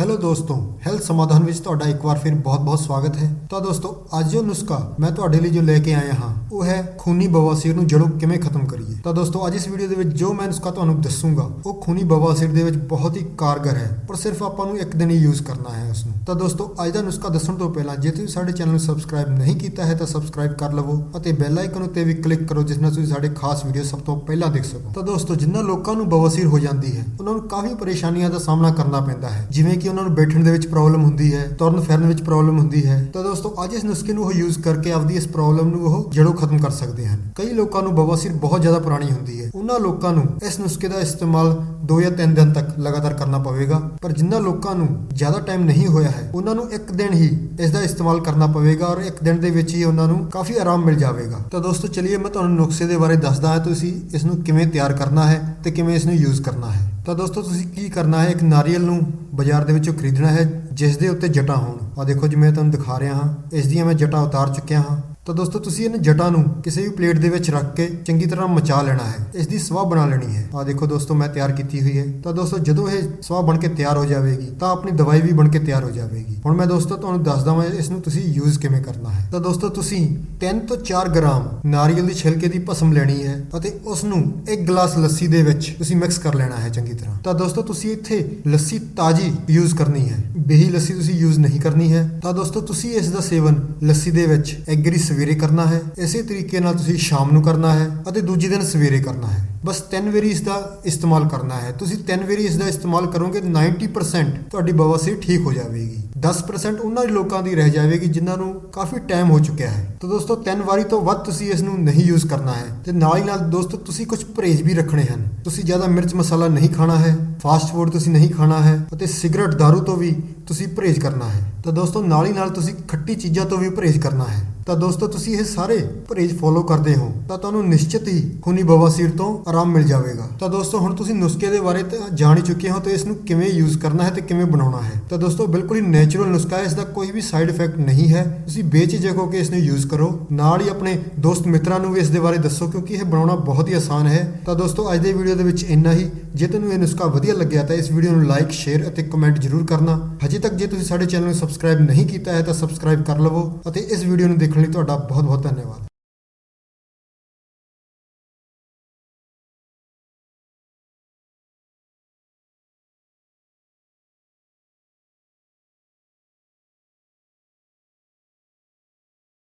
Hello ਦੋਸਤੋ health ਸਮਾਧਾਨ ਵਿੱਚ ਤੁਹਾਡਾ ਇੱਕ ਵਾਰ ਫਿਰ ਬਹੁਤ-ਬਹੁਤ ਸਵਾਗਤ ਹੈ। ਤਾਂ ਦੋਸਤੋ, ਅੱਜ ਜੋ ਨੁਸਖਾ ਮੈਂ ਤੁਹਾਡੇ ਲਈ ਜੋ ਲੈ ਕੇ ਆਇਆ ਹਾਂ, ਉਹ ਹੈ ਖੂਨੀ ਬਵਾਸੀਰ ਨੂੰ ਜੜੋਂ ਕਿਵੇਂ ਖਤਮ ਕਰੀਏ? ਤਾਂ ਦੋਸਤੋ, ਅੱਜ ਇਸ ਵੀਡੀਓ ਦੇ ਵਿੱਚ ਜੋ ਮੈਂ ਨੁਸਖਾ ਤੁਹਾਨੂੰ ਦੱਸੂਗਾ, ਉਹ ਖੂਨੀ ਬਵਾਸੀਰ ਦੇ ਵਿੱਚ ਬਹੁਤ ਹੀ ਕਾਰਗਰ ਹੈ, ਪਰ ਸਿਰਫ ਆਪਾਂ ਨੂੰ ਇੱਕ ਦਿਨ ਹੀ ਯੂਜ਼ ਕਰਨਾ ਹੈ ਉਸ ਨੂੰ ਤਾਂ ਦੋਸਤੋ, ਅੱਜ ਦਾ ਨੁਸਖਾ ਦੱਸਣ ਤੋਂ ਪਹਿਲਾਂ, ਜੇ ਤੁਸੀਂ ਸਾਡੇ ਚੈਨਲ ਨੂੰ ਸਬਸਕ੍ਰਾਈਬ ਨਹੀਂ ਕੀਤਾ ਹੈ, ਤਾਂ ਸਬਸਕ੍ਰਾਈਬ ਕਰ ਲਵੋ ਅਤੇ ਬੈਲ ਆਈਕਨ ਉੱਤੇ ਵੀ ਕਲਿੱਕ ਕਰੋ, ਜਿਸ ਨਾਲ ਤੁਸੀਂ ਸਾਡੇ ਖਾਸ ਵੀਡੀਓ ਸਭ ਤੋਂ ਪਹਿਲਾਂ ਦੇਖ ਸਕੋ। ਤਾਂ ਦੋਸਤੋ ਜਿਨ੍ਹਾਂ ਲੋਕਾਂ ਨੂੰ ਬਵਾਸੀਰ ਹੋ ਜਾਂਦੀ ਹੈ, ਉਹਨਾਂ ਨੂੰ ਕਾਫੀ ਪਰੇਸ਼ਾਨੀਆਂ ਦਾ ਸਾਹਮਣਾ ਕਰਨਾ ਪੈਂਦਾ ਹੈ, ਜਿਵੇਂ ਕਿ ਉਹਨਾਂ ਨੂੰ ਬੈਠਣ ਦੇ ਵਿੱਚ ਪ੍ਰੋਬਲਮ ਹੁੰਦੀ ਹੈ, ਤੁਰਨ ਫਿਰਨ ਵਿੱਚ ਪ੍ਰੋਬਲਮ ਹੁੰਦੀ ਹੈ, ਤਾਂ ਦੋਸਤੋ ਅੱਜ ਇਸ ਨੁਸਖੇ ਨੂੰ ਉਹ ਯੂਜ਼ ਕਰਕੇ ਆਪਦੀ ਇਸ ਪ੍ਰੋਬਲਮ ਨੂੰ ਉਹ ਜੜੋਂ ਖਤਮ ਕਰ ਸਕਦੇ ਹਨ। ਕਈ ਲੋਕਾਂ ਨੂੰ ਬਵਾਸੀਰ ਬਹੁਤ ਜ਼ਿਆਦਾ ਪੁਰਾਣੀ ਹੁੰਦੀ ਹੈ। ਉਹਨਾਂ ਲੋਕਾਂ ਨੂੰ ਇਸ ਨੁਸਖੇ ਦਾ ਇਸਤੇਮਾਲ 2 ਜਾਂ 3 ਦਿਨ ਤੱਕ ਲਗਾਤਾਰ ਕਰਨਾ ਪਵੇਗਾ, ਪਰ ਜਿਨ੍ਹਾਂ ਲੋਕਾਂ ਨੂੰ ਜ਼ਿਆਦਾ ਟਾਈਮ ਨਹੀਂ ਹੋਇਆ ਹੈ, ਉਹਨਾਂ ਨੂੰ ਇੱਕ ਦਿਨ ਹੀ ਇਸ ਦਾ ਇਸਤੇਮਾਲ ਕਰਨਾ ਪਵੇਗਾ ਔਰ ਇੱਕ ਦਿਨ ਦੇ ਵਿੱਚ ਹੀ ਉਹਨਾਂ ਨੂੰ ਕਾਫੀ ਆਰਾਮ ਮਿਲ ਜਾਵੇਗਾ। ਤਾਂ ਦੋਸਤੋ ਚਲਿਏ, ਮੈਂ ਤੁਹਾਨੂੰ ਨੁਸਖੇ ਦੇ ਬਾਰੇ ਦੱਸਦਾ ਹਾਂ, ਤੁਸੀਂ ਇਸ ਨੂੰ ਕਿਵੇਂ ਤਿਆਰ ਕਰਨਾ ਹੈ ਤੇ ਕਿਵੇਂ ਇਸ ਨੂੰ ਯੂਜ਼ ਕਰਨਾ ਹੈ। ਤਾਂ ਦੋਸਤੋ ਤੁਸੀਂ ਕੀ ਕਰਨਾ ਹੈ, ਇੱਕ ਨਾਰੀਅਲ ਨੂੰ ਬਾਜ਼ਾਰ ਦੇ ਵਿੱਚੋਂ ਖਰੀਦਣਾ ਹੈ ਜਿਸ ਦੇ ਉੱਤੇ ਜਟਾਂ ਹੋਣ। ਆ ਦੇਖੋ ਜਿਵੇਂ ਮੈਂ ਤੁਹਾਨੂੰ ਦਿਖਾ ਰਿਹਾ ਹਾਂ। ਇਸ ਦੀਆਂ ਮੈਂ ਜਟਾਂ ਉਤਾਰ ਚੁੱਕਿਆ ਹਾਂ। ਤਾਂ ਦੋਸਤੋ ਤੁਸੀਂ ਇਹਨਾਂ ਜਟਾਂ ਨੂੰ ਕਿਸੇ ਵੀ ਪਲੇਟ ਦੇ ਵਿੱਚ ਰੱਖ ਕੇ ਚੰਗੀ ਤਰ੍ਹਾਂ ਮਚਾ ਲੈਣਾ ਹੈ। ਇਸ ਦੀ ਸਵਾਹ ਬਣਾ ਲੈਣੀ ਹੈ। ਆ ਦੇਖੋ ਦੋਸਤੋ ਮੈਂ ਤਿਆਰ ਕੀਤੀ ਹੋਈ ਹੈ। ਤਾਂ ਦੋਸਤੋ ਜਦੋਂ ਇਹ ਸਵਾਹ ਬਣ ਕੇ ਤਿਆਰ ਹੋ ਜਾਵੇਗੀ, ਤਾਂ ਆਪਣੀ ਦਵਾਈ ਵੀ ਬਣ ਕੇ ਤਿਆਰ ਹੋ ਜਾਵੇਗੀ। ਹੁਣ ਮੈਂ ਦੋਸਤੋ ਤੁਹਾਨੂੰ ਦੱਸ ਹਾਂ ਇਸ ਨੂੰ ਤੁਸੀਂ ਯੂਜ਼ ਕਿਵੇਂ ਕਰਨਾ ਹੈ। ਤਾਂ ਦੋਸਤੋ ਤੁਸੀਂ 3 ਤੋਂ 4 ਗ੍ਰਾਮ ਨਾਰੀਅਲ ਦੀ ਛਿਲਕੇ ਦੀ ਭਸਮ ਲੈਣੀ ਹੈ ਅਤੇ ਉਸ ਨੂੰ ਇੱਕ ਗਲਾਸ ਲੱਸੀ ਦੇ ਵਿੱਚ ਤੁਸੀਂ ਮਿਕਸ ਕਰ ਲੈਣਾ ਹੈ ਚੰਗੀ ਤਰ੍ਹਾਂ। ਤਾਂ ਦੋਸਤੋ ਤੁਸੀਂ ਇੱਥੇ ਲੱਸੀ ਤਾਜੀ ਯੂਜ਼ ਕਰਨੀ ਹੈ। ਬੇਹੀ ਲੱਸੀ ਤੁਸੀਂ ਯੂਜ਼ ਨਹੀਂ ਕਰਨੀ ਹੈ। ਤਾਂ ਦੋਸਤੋ ਤੁਸੀਂ ਇਸ ਦਾ ਸੇਵਨ ਲੱਸੀ ਦੇ ਵਿੱਚ ਐਗਰੀ ਗਰੀ ਸਵੇਰੇ ਕਰਨਾ ਹੈ, ਇਸੇ ਤਰੀਕੇ ਨਾਲ ਤੁਸੀਂ ਸ਼ਾਮ ਨੂੰ ਕਰਨਾ ਹੈ ਅਤੇ ਦੂਜੇ ਦਿਨ ਸਵੇਰੇ ਕਰਨਾ ਹੈ। ਬਸ ਤਿੰਨ ਵਾਰੀ ਇਸ ਦਾ ਇਸਤੇਮਾਲ ਕਰਨਾ ਹੈ। ਤੁਸੀਂ ਤਿੰਨ ਵਾਰੀ ਇਸ ਦਾ ਇਸਤੇਮਾਲ ਕਰੋਗੇ 90% ਤੁਹਾਡੀ ਬਵਾਸੀਰ ਠੀਕ ਹੋ ਜਾਵੇਗੀ। 10% ਉਹਨਾਂ ਲੋਕਾਂ ਦੀ ਰਹਿ ਜਾਵੇਗੀ ਜਿਨ੍ਹਾਂ ਨੂੰ ਕਾਫੀ ਟਾਈਮ ਹੋ ਚੁੱਕਿਆ ਹੈ। ਤਾਂ ਦੋਸਤੋ, ਤਿੰਨ ਵਾਰੀ ਤੋਂ ਵੱਧ ਤੁਸੀਂ ਇਸ ਨੂੰ ਨਹੀਂ ਯੂਜ਼ ਕਰਨਾ ਹੈ। ਤੇ ਨਾਲ ਹੀ ਨਾਲ ਦੋਸਤੋ, ਤੁਸੀਂ ਕੁਝ ਪਰਹੇਜ਼ ਵੀ ਰੱਖਣੇ ਹਨ। ਤੁਸੀਂ ਜ਼ਿਆਦਾ ਮਿਰਚ ਮਸਾਲਾ ਨਹੀਂ ਖਾਣਾ ਹੈ ਫਾਸਟ ਫੂਡ ਤੁਸੀਂ ਨਹੀਂ ਖਾਣਾ ਹੈ ਅਤੇ ਸਿਗਰਟ ਦਾਰੂ ਤੋਂ ਵੀ ਤੁਸੀਂ ਪਰਹੇਜ਼ ਕਰਨਾ ਹੈ। ਤਾਂ ਦੋਸਤੋ, ਨਾਲ ਹੀ ਨਾਲ ਤੁਸੀਂ ਖੱਟੀ ਚੀਜ਼ਾਂ ਤੋਂ ਵੀ ਪਰਹੇਜ਼ ਕਰਨਾ ਹੈ। ਤਾਂ ਦੋਸਤੋ, ਤੁਸੀਂ ਇਹ ਸਾਰੇ ਪਰਹੇਜ਼ ਫੋਲੋ ਕਰਦੇ ਹੋ, ਤਾਂ ਤੁਹਾਨੂੰ ਨਿਸ਼ਚਿਤ ਹੀ ਖੂਨੀ ਬਵਾਸੀਰ ਤੋਂ ਆਰਾਮ ਮਿਲ ਜਾਵੇਗਾ। ਤਾਂ ਦੋਸਤੋ, ਹੁਣ ਤੁਸੀਂ ਨੁਸਖੇ ਦੇ ਬਾਰੇ ਤਾਂ ਜਾਣ ਹੀ ਚੁੱਕੇ ਹੋ, ਤਾਂ ਇਸ ਨੂੰ ਕਿਵੇਂ ਯੂਜ਼ ਕਰਨਾ ਹੈ ਤੇ ਕਿਵੇਂ ਬਣਾਉਣਾ ਹੈ। ਤਾਂ ਦੋਸਤੋ, ਬਿਲਕੁਲ ਹੀ ਨੇਚਰਲ ਨੁਸਖਾ ਹੈ, ਇਸ ਦਾ ਕੋਈ ਵੀ ਸਾਈਡ ਇਫੈਕਟ ਨਹੀਂ ਹੈ। ਤੁਸੀਂ ਬੇਝਿਜਕ ਹੋ ਕੇ ਇਸ ਨੂੰ ਯੂਜ਼ ਕਰੋ। ਨਾਲ ਹੀ ਆਪਣੇ ਦੋਸਤ ਮਿੱਤਰਾਂ ਨੂੰ ਵੀ ਇਸ ਦੇ ਬਾਰੇ ਦੱਸੋ, ਕਿਉਂਕਿ ਇਹ ਬਣਾਉਣਾ ਬਹੁਤ ਹੀ ਆਸਾਨ ਹੈ। ਤਾਂ ਦੋਸਤੋ, ਅੱਜ ਦੇ ਵੀਡੀਓ ਦੇ ਵਿੱਚ ਇੰਨਾ ਹੀ। ਜੇ ਤੁਹਾਨੂੰ ਇਹ ਨੁਸਖਾ ਵਧੀਆ ਲੱਗਿਆ, ਤਾਂ ਇਸ ਵੀਡੀਓ ਨੂੰ ਲਾਈਕ ਸ਼ੇਅਰ ਅਤੇ ਕਮੈਂਟ ਜ਼ਰੂਰ ਕਰਨਾ। ਹਜੇ ਤੱਕ ਜੇ ਤੁਸੀਂ ਸਾਡੇ ਚੈਨਲ ਨੂੰ ਸਬਸਕ੍ਰਾਈਬ ਨਹੀਂ ਕੀਤਾ ਹੈ ਤਾਂ ਸਬਸਕ੍ਰਾਈਬ ਕਰ ਲਵੋ ਅਤੇ ਇਸ ਵੀਡੀਓ ਨੂੰ ਦੇਖਣ ਲਈ ਤੁਹਾਡਾ ਬਹੁਤ ਬਹੁਤ ਧੰਨਵਾਦ।